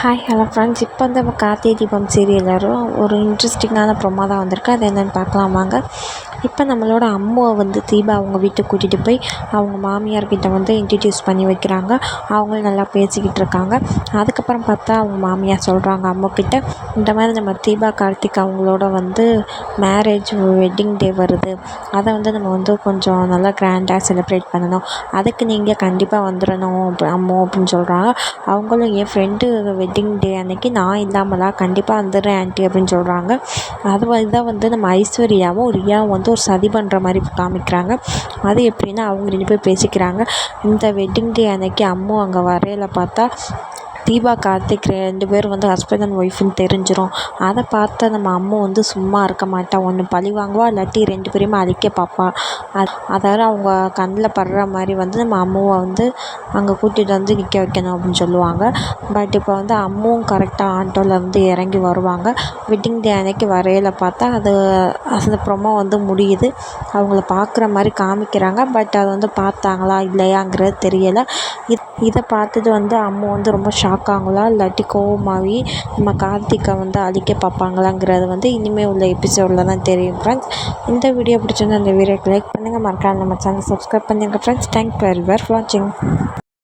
Hi hello friends இப்போ வந்து நம்ம கார்த்திகை தீபம் சீரியலரும் ஒரு இன்ட்ரெஸ்டிங்கான ப்ரொமோ தான் வந்திருக்கு. அது என்னென்னு பார்க்கலாம் வாங்க. இப்போ நம்மளோட அம்மாவை வந்து தீபா அவங்க வீட்டுக்கு கூட்டிகிட்டு போய் அவங்க மாமியார்கிட்ட வந்து இன்ட்ரடியூஸ் பண்ணி வைக்கிறாங்க. அவங்களும் நல்லா பேசிக்கிட்டு இருக்காங்க. அதுக்கப்புறம் பார்த்தா அவங்க மாமியார் சொல்கிறாங்க அம்மாக்கிட்ட இந்த மாதிரி நம்ம தீபா கார்த்திக் அவங்களோட வந்து மேரேஜ் வெட்டிங் டே வருது. அதை வந்து நம்ம வந்து கொஞ்சம் நல்லா கிராண்டாக செலிப்ரேட் பண்ணணும். அதுக்கு நீங்கள் கண்டிப்பாக வந்துடணும் அம்மு அப்படின்னு சொல்கிறாங்க அவங்களும் என் ஃப்ரெண்டு வெட்டிங் டே அன்னைக்கு நான் இல்லாமலா? கண்டிப்பாக வந்துடுறேன் ஆண்ட்டி அப்படின்னு சொல்கிறாங்க அது வந்து தான் வந்து நம்ம ஐஸ்வர்யாவும் ரியாவும் வந்து ஒரு சதி பண்ணுற மாதிரி காமிக்கிறாங்க. அது எப்படின்னா அவங்க ரெண்டு பேர் பேசிக்கிறாங்க. இந்த வெட்டிங் டே அன்னைக்கு அம்மு அங்கே வரையில் பார்த்தா தீபா கார்த்திக் ரெண்டு பேரும் வந்து ஹஸ்பண்ட் அண்ட் ஒய்ஃப்னு தெரிஞ்சிடும் அதை பார்த்து நம்ம அம்மா வந்து சும்மா இருக்க மாட்டா. ஒன்று பழி வாங்குவா இல்லாட்டி ரெண்டு பேரையுமே அழிக்க பார்ப்பா அது அதாவது அவங்க கண்ணில் படுற மாதிரி வந்து நம்ம அம்மாவை வந்து அங்கே கூட்டிகிட்டு வந்து நிற்க வைக்கணும் அப்படின்னு சொல்லுவாங்க. பட் இப்போ வந்து அம்மாவும் கரெக்டாக ஆட்டோவில் வந்து இறங்கி வருவாங்க. வெட்டிங் டே அன்னைக்கு வரையில் பார்த்தா அது அந்த ப்ரொமோ வந்து முடியுது. அவங்கள பார்க்குற மாதிரி காமிக்கிறாங்க. பட் அதை வந்து பார்த்தாங்களா இல்லையாங்கிறது தெரியலை. இதை பார்த்துட்டு வந்து அம்மா வந்து ரொம்ப ஷாக் பார்க்காங்களா? இல்லாட்டி கோவமாகி நம்ம கார்த்திகை வந்து அழிக்க பார்ப்பாங்களாங்கிறது வந்து இனிமேல் உள்ள எபிசோடில் தான் தெரியும் ஃப்ரெண்ட்ஸ் இந்த வீடியோ பிடிச்சிருந்தா அந்த வீடியோக்கு லைக் பண்ணுங்கள் மறக்காம நம்ம சேனல் சப்ஸ்கிரைப் பண்ணிடுங்க ஃப்ரெண்ட்ஸ் தேங்க் வெரி ஃபார் வாட்சிங்